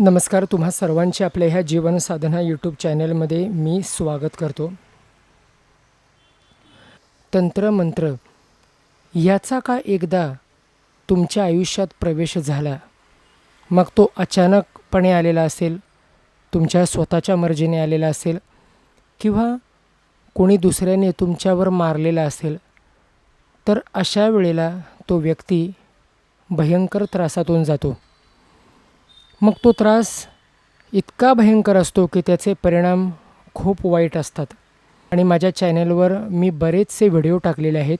नमस्कार तुम्हा सर्वांचे आपल्या ह्या जीवन साधना यूट्यूब चॅनलमध्ये मी स्वागत करतो. तंत्रमंत्र याचा का एकदा तुमच्या आयुष्यात प्रवेश झाला? मग तो अचानकपणे आलेला असेल तुमच्या स्वतःच्या मर्जीने आलेला असेल किंवा कोणी दुसऱ्याने तुमच्यावर मारलेला असेल तर अशा वेळेला तो व्यक्ती भयंकर त्रासातून जातो. मग तो त्रास इतका भयंकर असतो की त्याचे परिणाम खूप वाईट असतात. आणि माझ्या चॅनलवर मी बरेचसे व्हिडिओ टाकलेले आहेत.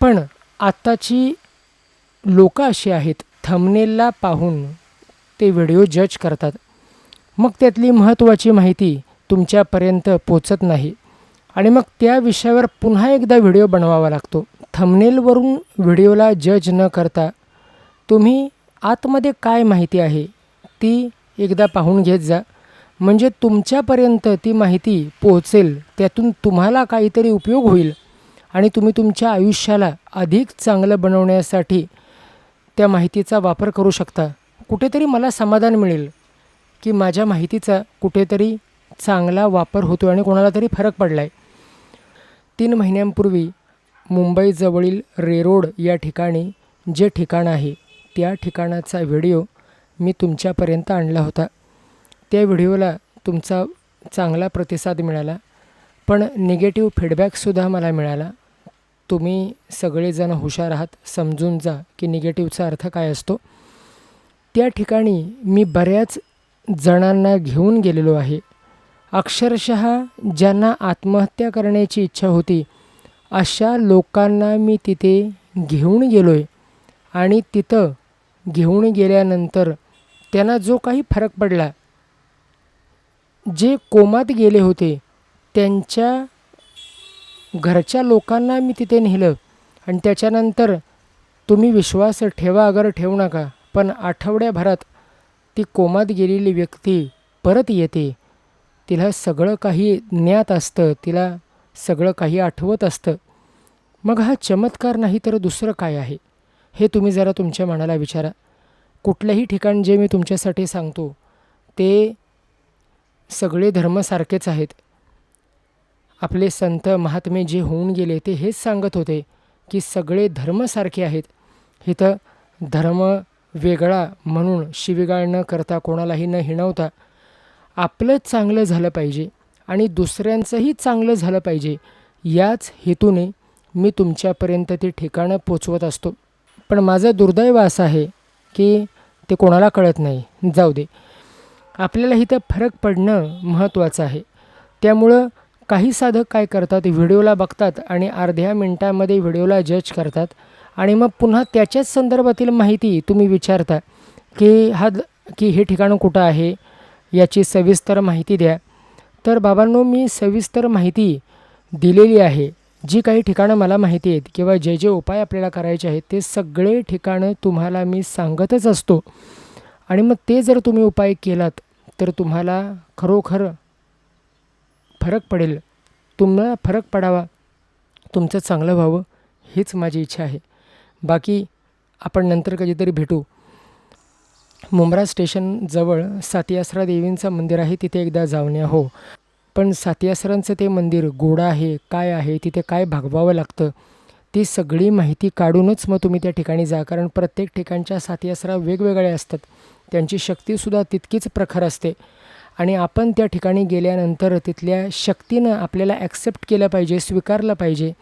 पण आत्ताची लोकं अशी आहेत थमनेलला पाहून ते व्हिडिओ जज करतात. मग त्यातली महत्त्वाची माहिती तुमच्यापर्यंत पोचत नाही. आणि मग त्या विषयावर पुन्हा एकदा व्हिडिओ बनवावा लागतो. थमनेलवरून व्हिडिओला जज न करता तुम्ही आतमध्ये काय माहिती आहे ती एकदा पाहून घेत जा. म्हणजे तुमच्यापर्यंत ती माहिती पोहोचेल त्यातून तुम्हाला काहीतरी उपयोग होईल आणि तुम्ही तुमच्या आयुष्याला अधिक चांगलं बनवण्यासाठी त्या माहितीचा वापर करू शकता. कुठेतरी मला समाधान मिळेल की माझ्या माहितीचा कुठेतरी चांगला वापर होतो आणि कोणाला तरी फरक पडला आहे तीन महिन्यांपूर्वी मुंबईजवळील रेरोड या ठिकाणी जे ठिकाण आहे त्या ठिकाणाचा व्हिडिओ मी तुमच्यापर्यंत आणला होता. त्या व्हिडिओला तुमचा चांगला प्रतिसाद मिळाला. पण निगेटिव्ह फीडबॅकसुद्धा मला मिळाला. तुम्ही सगळेजण हुशार आहात समजून जा की निगेटिव्हचा अर्थ काय असतो. त्या ठिकाणी मी बऱ्याच जणांना घेऊन गेलेलो आहे. अक्षरशः ज्यांना आत्महत्या करण्याची इच्छा होती अशा लोकांना मी तिथे घेऊन गेलो आहे आणि तिथं घेऊन गेल्यानंतर त्यांना जो काही फरक पडला जे कोमात गेले होते त्यांच्या घरच्या लोकांना मी तिथे नेलं. आणि त्याच्यानंतर तुम्ही विश्वास ठेवा अगर ठेवू नका पण आठवड्याभरात ती कोमात गेलेली व्यक्ती परत येते. तिला सगळं काही ज्ञात असतं तिला सगळं काही आठवत असतं. मग हा चमत्कार नाही तर दुसरं काय आहे? हे तुम्ही जरा तुमच्या मनाला विचारा. कुठलंही ठिकाण जे मी तुमच्यासाठी सांगतो ते सगळे धर्म सारखेच आहेत. आपले संत महात्मे जे होऊन गेले ते हेच सांगत होते की सगळे धर्म सारखे आहेत. इथं धर्म वेगळा म्हणून शिवीगाळ न करता कोणालाही न हिणवता आपलं चांगलं झालं पाहिजे आणि दुसऱ्यांचंही चांगलं झालं पाहिजे याच हेतूने मी तुमच्यापर्यंत ते ठिकाणं पोचवत असतो. पण माझं दुर्दैव असं आहे की ते कोणाला कळत नाही. जाऊ दे. आपल्याला इथं फरक पडणं महत्त्वाचं आहे. त्यामुळं काही साधक काय करतात व्हिडिओला बघतात आणि अर्ध्या मिनटामध्ये व्हिडिओला जज करतात आणि मग पुन्हा त्याच्याच संदर्भातील माहिती तुम्ही विचारता की हा की हे ठिकाण कुठं आहे याची सविस्तर माहिती द्या. तर बाबांनो मी सविस्तर माहिती दिलेली आहे. जी काही ठिकाणं मला माहिती आहेत किंवा जे जे उपाय आपल्याला करायचे आहेत ते सगळे ठिकाणं तुम्हाला मी सांगतच असतो. आणि मग ते जर तुम्ही उपाय केलात तर तुम्हाला खरोखर फरक पडेल. तुम्हाला फरक पडावा. तुमचं चांगलं व्हावं हीच माझी इच्छा आहे. बाकी आपण नंतर कधीतरी भेटू. मुंब्रा स्टेशनजवळ सातियासरा देवींचं मंदिर आहे तिथे एकदा जाऊन या. हो. पण सातियासरांचं ते मंदिर गोडं आहे काय आहे तिथे काय भागवावं लागतं ती सगळी माहिती काढूनच मग तुम्ही त्या ठिकाणी जा. कारण प्रत्येक ठिकाणच्या सातियासरा वेगवेगळ्या असतात. त्यांची शक्तीसुद्धा तितकीच प्रखर असते. आणि आपण त्या ठिकाणी गेल्यानंतर तिथल्या शक्तीनं आपल्याला ॲक्सेप्ट केलं पाहिजे स्वीकारलं पाहिजे.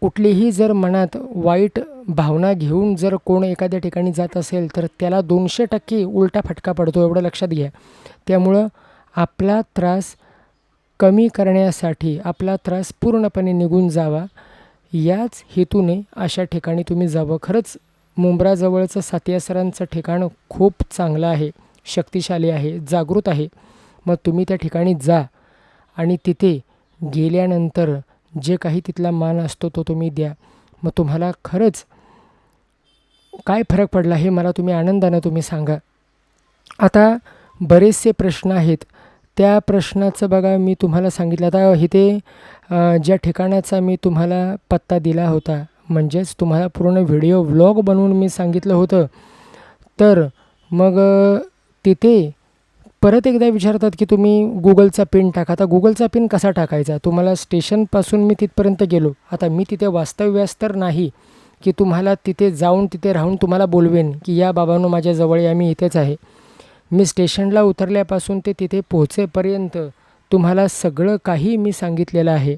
कुठलीही जर मनात वाईट भावना घेऊन जर कोण एखाद्या ठिकाणी जात असेल तर त्याला दोनशे टक्के उलटा फटका पडतो एवढं लक्षात घ्या. त्यामुळं आपला त्रास कमी करण्यासाठी आपला त्रास पूर्णपणे निघून जावा. याच हेतूने अशा ठिकाणी तुम्ही जावं. खरंच मुंब्राजवळचं सातियासरांचं ठिकाण खूप चांगलं आहे शक्तिशाली आहे जागृत आहे. मग तुम्ही त्या ठिकाणी जा आणि तिथे गेल्यानंतर जे काही तिथला मान असतो तो तुम्ही द्या. मग तुम्हाला खरंच काय फरक पडला हे मला तुम्ही आनंदानं तुम्ही सांगा. आता बरेचसे प्रश्न आहेत. त्या प्रश्नाचं बघा मी तुम्हाला सांगितलं. आता इथे ज्या ठिकाणाचा मी तुम्हाला पत्ता दिला होता म्हणजेच तुम्हाला पूर्ण व्हिडिओ व्लॉग बनवून मी सांगितलं होतं. तर मग तिथे परत एकदा विचारतात की तुम्ही गुगलचा पिन टाका. आता गुगलचा पिन कसा टाकायचा? तुम्हाला स्टेशनपासून मी तिथपर्यंत गेलो. आता मी तिथे वास्तव्यास तर नाही की तुम्हाला तिथे जाऊन तिथे राहून तुम्हाला बोलवेन की या बाबांनो माझ्या जवळ या मी इथेच आहे. मी स्टेशनला उतरल्यापासून ते तिथे पोहोचेपर्यंत तुम्हाला सगळं काही मी सांगितलेलं आहे.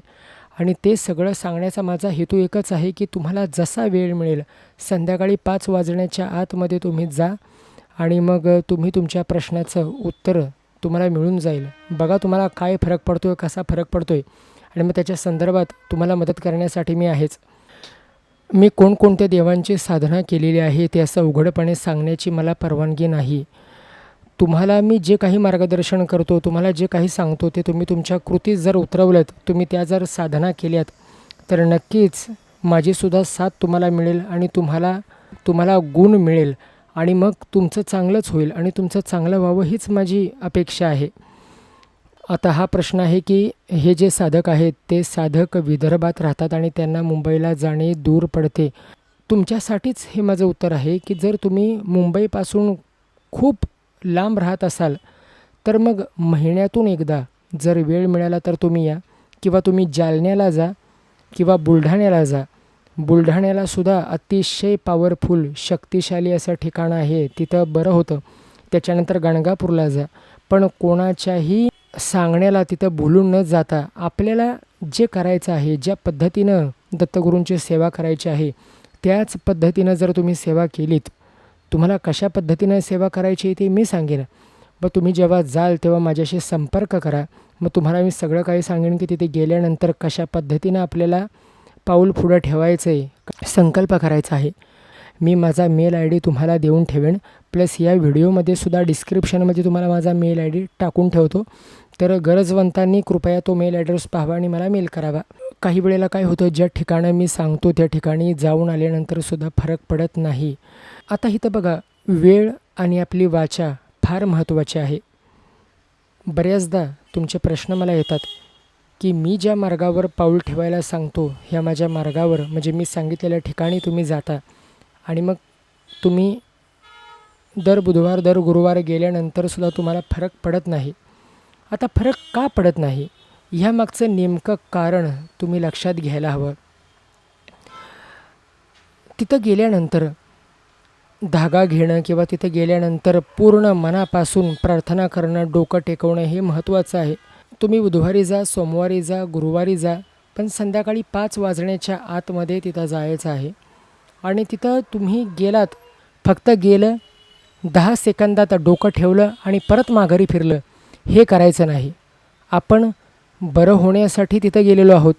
आणि ते सगळं सांगण्याचा माझा हेतू एकच आहे की तुम्हाला जसा वेळ मिळेल संध्याकाळी पाच वाजण्याच्या आतमध्ये तुम्ही जा आणि मग तुम्ही तुमच्या प्रश्नाचं उत्तर तुम्हाला मिळून जाईल. बघा तुम्हाला काय फरक पडतो आहे कसा फरक पडतो आहे आणि मग त्याच्या संदर्भात तुम्हाला मदत करण्यासाठी मी आहेच. मी कोणकोणत्या देवांची साधना केलेली आहे ते असं उघडपणे सांगण्याची मला परवानगी नाही. तुम्हाला मी जे काही मार्गदर्शन करतो तुम्हाला जे काही सांगतो ते तुम्ही तुमच्या कृतीत जर उतरवलं तुम्ही त्या जर साधना केल्यात तर नक्कीच माझीसुद्धा साथ तुम्हाला मिळेल आणि तुम्हाला तुम्हाला गुण मिळेल आणि मग तुमचं चांगलंच होईल आणि तुमचं चांगलं व्हावं हीच माझी अपेक्षा आहे. आता हा प्रश्न आहे की हे जे साधक आहेत ते साधक विदर्भात राहतात आणि त्यांना मुंबईला जाणे दूर पडते. तुमच्यासाठीच हे माझं उत्तर आहे की जर तुम्ही मुंबईपासून खूप लांब राहत असाल तर मग महिन्यातून एकदा जर वेळ मिळाला तर तुम्ही या. किंवा तुम्ही जालन्याला जा किंवा बुलढाण्याला जा. बुलढाण्यालासुद्धा अतिशय पॉवरफुल शक्तिशाली असं ठिकाण आहे. तिथं बरं होतं. त्याच्यानंतर गणगापूरला जा. पण कोणाच्याही सांगण्याला तिथं बोलून न जाता आपल्याला जे करायचं आहे ज्या पद्धतीनं दत्तगुरूंची सेवा करायची आहे त्याच पद्धतीनं जर तुम्ही सेवा केलीत तुम्हाला कशा पद्धतीनं सेवा करायची आहे ती मी सांगेन. मग तुम्ही जेव्हा जाल तेव्हा माझ्याशी संपर्क करा. मग तुम्हाला मी सगळं काही सांगेन की तिथे गेल्यानंतर कशा पद्धतीनं आपल्याला पाऊल पुढं ठेवायचं आहे संकल्प करायचा आहे. मी माझा मेल आय डी तुम्हाला देऊन ठेवेन. प्लस या व्हिडिओमध्ये सुद्धा डिस्क्रिप्शनमध्ये तुम्हाला माझा मेल आय डी टाकून ठेवतो. तर गरजवंतांनी कृपया तो मेल ॲड्रेस पाहावा आणि मला मेल करावा. काही वेळेला काय होतं ज्या ठिकाणं मी सांगतो त्या ठिकाणी जाऊन आल्यानंतरसुद्धा फरक पडत नाही. आता इथं बघा वेळ आणि आपली वाचा फार महत्त्वाची आहे. बऱ्याचदा तुमचे प्रश्न मला येतात की मी ज्या मार्गावर पाऊल ठेवायला सांगतो ह्या माझ्या मार्गावर म्हणजे मी सांगितलेल्या ठिकाणी तुम्ही जाता. आणि मग तुम्ही दर बुधवार दर गुरुवार गेल्यानंतरसुद्धा तुम्हाला फरक पडत नाही. आता फरक का पडत नाही? ह्यामागचं नेमकं कारण तुम्ही लक्षात घ्यायला हवं. तिथं गेल्यानंतर धागा घेणं किंवा तिथं गेल्यानंतर पूर्ण मनापासून प्रार्थना करणं डोकं टेकवणं हे महत्त्वाचं आहे. तुम्ही बुधवारी जा सोमवारी जा गुरुवारी जा पण संध्याकाळी पाच वाजण्याच्या आतमध्ये तिथं जायचं आहे. आणि तिथं तुम्ही गेलात फक्त गेलं दहा सेकंदात डोकं ठेवलं आणि परत माघारी फिरलं हे करायचं नाही. आपण बरं होण्यासाठी तिथं गेलेलो आहोत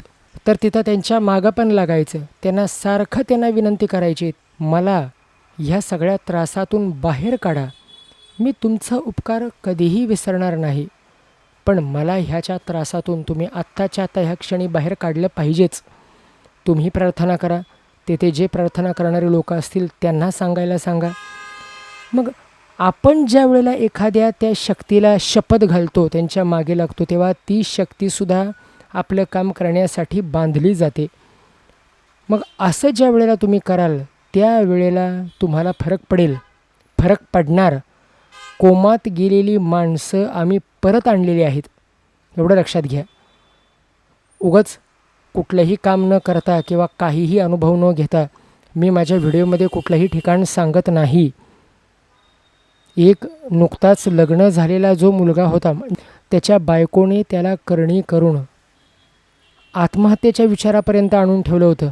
तर तिथं त्यांच्या मागं पण लागायचं त्यांना सारखं त्यांना विनंती करायची मला ह्या सगळ्या त्रासातून बाहेर काढा. मी तुमचा उपकार कधीही विसरणार नाही. पण मला ह्याच्या त्रासातून तुम्ही आत्ताच्या आत्ता ह्या क्षणी बाहेर काढलं पाहिजेच. तुम्ही प्रार्थना करा. तेथे जे प्रार्थना करणारे लोक असतील त्यांना सांगायला सांगा. मग आपण ज्या वेळेला एखाद्या त्या शक्तीला शपथ घालतो त्यांच्या मागे लागतो तेव्हा ती शक्तीसुद्धा आपलं काम करण्यासाठी बांधली जाते. मग असं ज्या वेळेला तुम्ही कराल त्या वेळेला तुम्हाला फरक पडेल. फरक पडणार. कोमात गेलेली माणसं आम्ही परत आणलेली आहेत. एवढं लक्षात घ्या. उगच कुठलंही काम न करता किंवा काहीही अनुभव न घेता मी माझ्या व्हिडिओमध्ये कुठलंही ठिकाण सांगत नाही. एक नुकताच लग्न झालेला जो मुलगा होता त्याच्या बायकोने त्याला करणी करून आत्महत्येच्या विचारापर्यंत आणून ठेवलं होतं.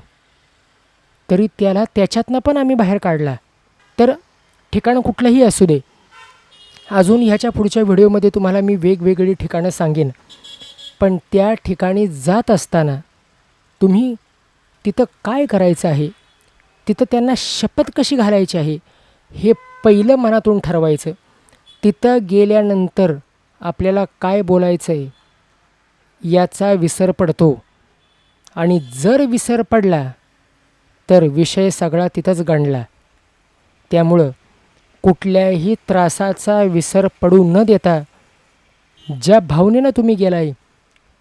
तरी त्याला त्याच्यातनं पण आम्ही बाहेर काढला. तर ठिकाण कुठलंही असू दे. अजून ह्याच्या पुढच्या व्हिडिओमध्ये तुम्हाला मी वेगवेगळी ठिकाणं सांगेन. पण त्या ठिकाणी जात असताना तुम्ही तिथं काय करायचं आहे? तिथं त्यांना शपथ कशी घालायची आहे? हे पहिलं मनातून ठरवायचं. तिथं गेल्यानंतर आपल्याला काय बोलायचं आहे याचा विसर पडतो. आणि जर विसर पडला तर विषय सगळा तिथंच गणला. त्यामुळं कुठल्याही त्रासाचा विसर पडू न देता ज्या भावनेनं तुम्ही गेलाय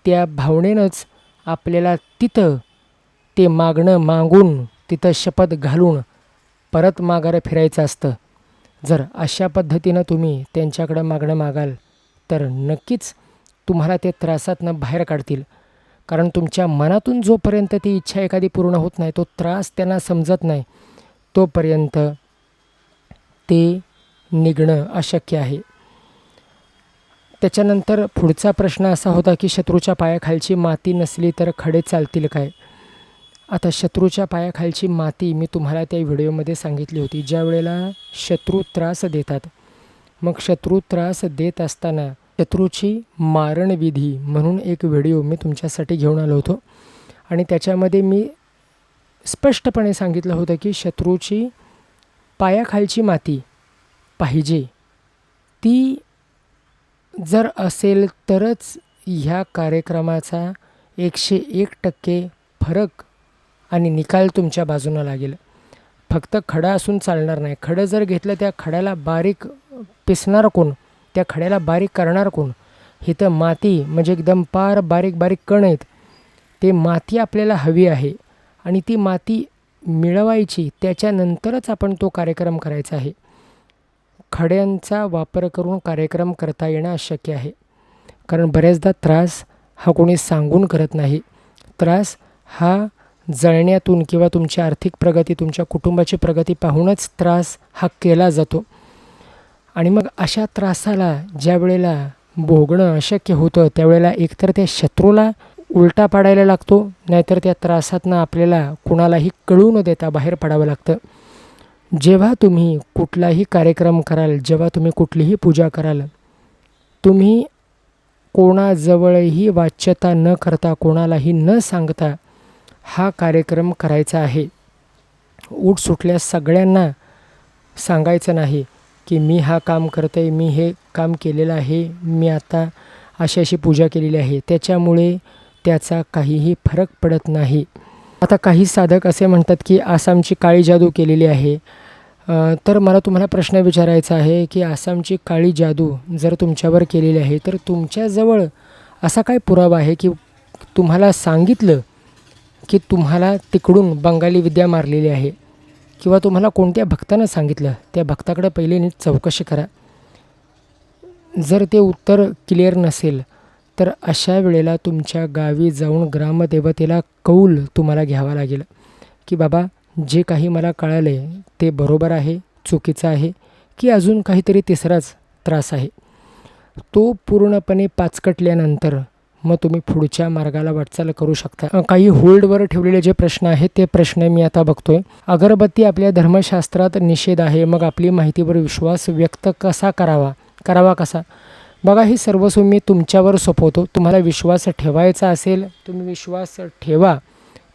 त्या भावनेनंच आपल्याला तिथं ते मागणं मागून तिथं शपथ घालून परत माघारं फिरायचं असतं. जर अशा पद्धतीनं तुम्ही त्यांच्याकडं मागणं मागाल तर नक्कीच तुम्हाला ते त्रासातनं बाहेर काढतील. कारण तुमच्या मनातून जोपर्यंत ती इच्छा एखादी पूर्ण होत नाही तो त्रास त्यांना समजत नाही तोपर्यंत ते निघणं अशक्य आहे. त्याच्यानंतर पुढचा प्रश्न असा होता की शत्रूच्या पायाखालची माती नसली तर खडे चालतील काय? आता शत्रूच्या पायाखालची माती मी तुम्हाला त्या व्हिडिओमध्ये सांगितली होती. ज्या वेळेला शत्रू त्रास देतात मग शत्रू त्रास देत असताना शत्रूची मारणविधी म्हणून एक व्हिडिओ मी तुमच्यासाठी घेऊन आलो होतो. आणि त्याच्यामध्ये मी स्पष्टपणे सांगितलं होतं की शत्रूची पायाखालची माती पाहिजे. ती जर असेल तरच ह्या कार्यक्रमाचा एकशे एक टक्के फरक आणि निकाल तुमच्या बाजूनं लागेल. फक्त खडा असून चालणार नाही. खडं जर घेतलं त्या खड्याला बारीक पिसणार कोण? त्या खड्याला बारीक करणार कोण? इथं माती म्हणजे एकदम पार बारीक बारीक कण आहेत. ते माती आपल्याला हवी आहे आणि ती माती मिळवायची त्याच्यानंतरच आपण तो कार्यक्रम करायचा आहे. खड्यांचा वापर करून कार्यक्रम करता येणं अशक्य आहे. कारण बऱ्याचदा त्रास हा कोणी सांगून करत नाही. त्रास हा जळण्यातून किंवा तुमची आर्थिक प्रगती तुमच्या कुटुंबाची प्रगती पाहूनच त्रास हा केला जातो. आणि मग अशा त्रासाला ज्या वेळेला भोगणं अशक्य होतं त्यावेळेला एकतर त्या शत्रूला उलटा पाडायला लागतो नाहीतर त्या त्रासातनं आपल्याला कुणालाही कळू न देता बाहेर पडावं लागतं. जेव्हा तुम्ही कुठलाही कार्यक्रम कराल जेव्हा तुम्ही कुठलीही पूजा कराल तुम्ही कोणाजवळही वाच्यता न करता कोणालाही न सांगता हा कार्यक्रम करायचा आहे. उठ सुटल्यास सगळ्यांना सांगायचं नाही. की मी हा काम करत आहे मी हे काम केलेलं आहे मी आता अशी अशी पूजा केलेली आहे. त्याच्यामुळे त्याचा काहीही फरक पडत नाही. आता काही साधक असे म्हणतात की आसामची काळी जादू केलेली आहे. तर मला तुम्हाला प्रश्न विचारायचा आहे की आसामची काळी जादू जर तुमच्यावर केलेली आहे तर तुमच्याजवळ असा काय पुरावा आहे की तुम्हाला सांगितलं की तुम्हाला तिकडून बंगाली विद्या मारलेली आहे? किंवा तुम्हाला कोणत्या भक्तानं सांगितलं त्या भक्ताकडे पहिले नीट चौकशी करा. जर ते उत्तर क्लिअर नसेल तर अशा वेळेला तुमच्या गावी जाऊन ग्रामदेवतेला कौल तुम्हाला घ्यावा लागेल की बाबा जे काही मला कळालं आहे ते बरोबर आहे चुकीचं आहे की अजून काहीतरी तिसराच त्रास आहे. तो पूर्णपणे पाचकटल्यानंतर मग तुम्ही पुढच्या मार्गाला वाटचाल करू शकता. काही होल्डवर ठेवलेले जे प्रश्न आहेत ते प्रश्न मी आता बघतोय. अगरबत्ती आपल्या धर्मशास्त्रात निषेध आहे. मग आपली माहितीवर विश्वास व्यक्त कसा करावा? करावा कसा? बघा हे सर्वस्व मी तुमच्यावर सोपवतो. तुम्हाला विश्वास ठेवायचा असेल तुम्ही विश्वास ठेवा.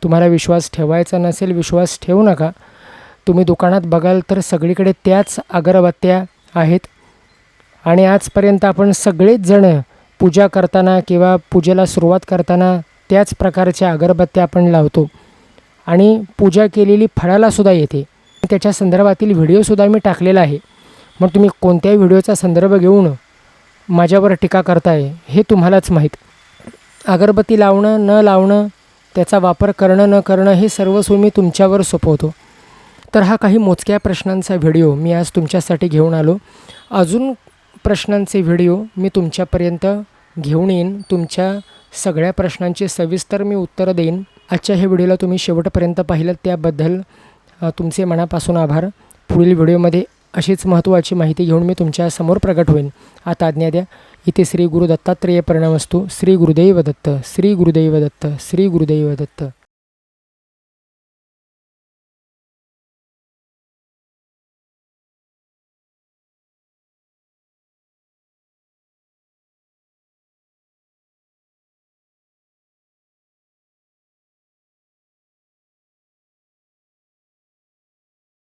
तुम्हाला विश्वास ठेवायचा नसेल विश्वास ठेवू नका. तुम्ही दुकानात बघाल तर सगळीकडे त्याच अगरबत्त्या आहेत. आणि आजपर्यंत आपण सगळेच जणं पूजा करताना किंवा पूजेला सुरुवात करताना त्याच प्रकारच्या अगरबत्त्या आपण लावतो. आणि पूजा केलेली फळालासुद्धा येते. त्याच्या संदर्भातील व्हिडिओसुद्धा मी टाकलेला आहे. मग तुम्ही कोणत्याही व्हिडिओचा संदर्भ घेऊन माझ्यावर टीका करताय हे तुम्हालाच माहीत. अगरबत्ती लावणं न लावणं त्याचा वापर करणं न करणं हे सर्वस्व मी तुमच्यावर सोपवतो. तर हा काही मोजक्या प्रश्नांचा व्हिडिओ मी आज तुमच्यासाठी घेऊन आलो. अजून प्रश्नांचे व्हिडिओ मी तुमच्यापर्यंत घेऊन येईन. तुमच्या सगळ्या प्रश्नांची सविस्तर मी उत्तरं देईन. आजच्या ह्या व्हिडिओला तुम्ही शेवटपर्यंत पाहिलं त्याबद्दल तुमचे मनापासून आभार. पुढील व्हिडिओमध्ये अशीच महत्त्वाची माहिती घेऊन मी तुमच्यासमोर होईन. आता आज्ञा द्या. इथे श्री गुरु दत्तात्रेय परिणामस्तू. श्री गुरुदैव दत्त. श्री गुरुदैव दत्त. श्री गुरुदैव दत्त.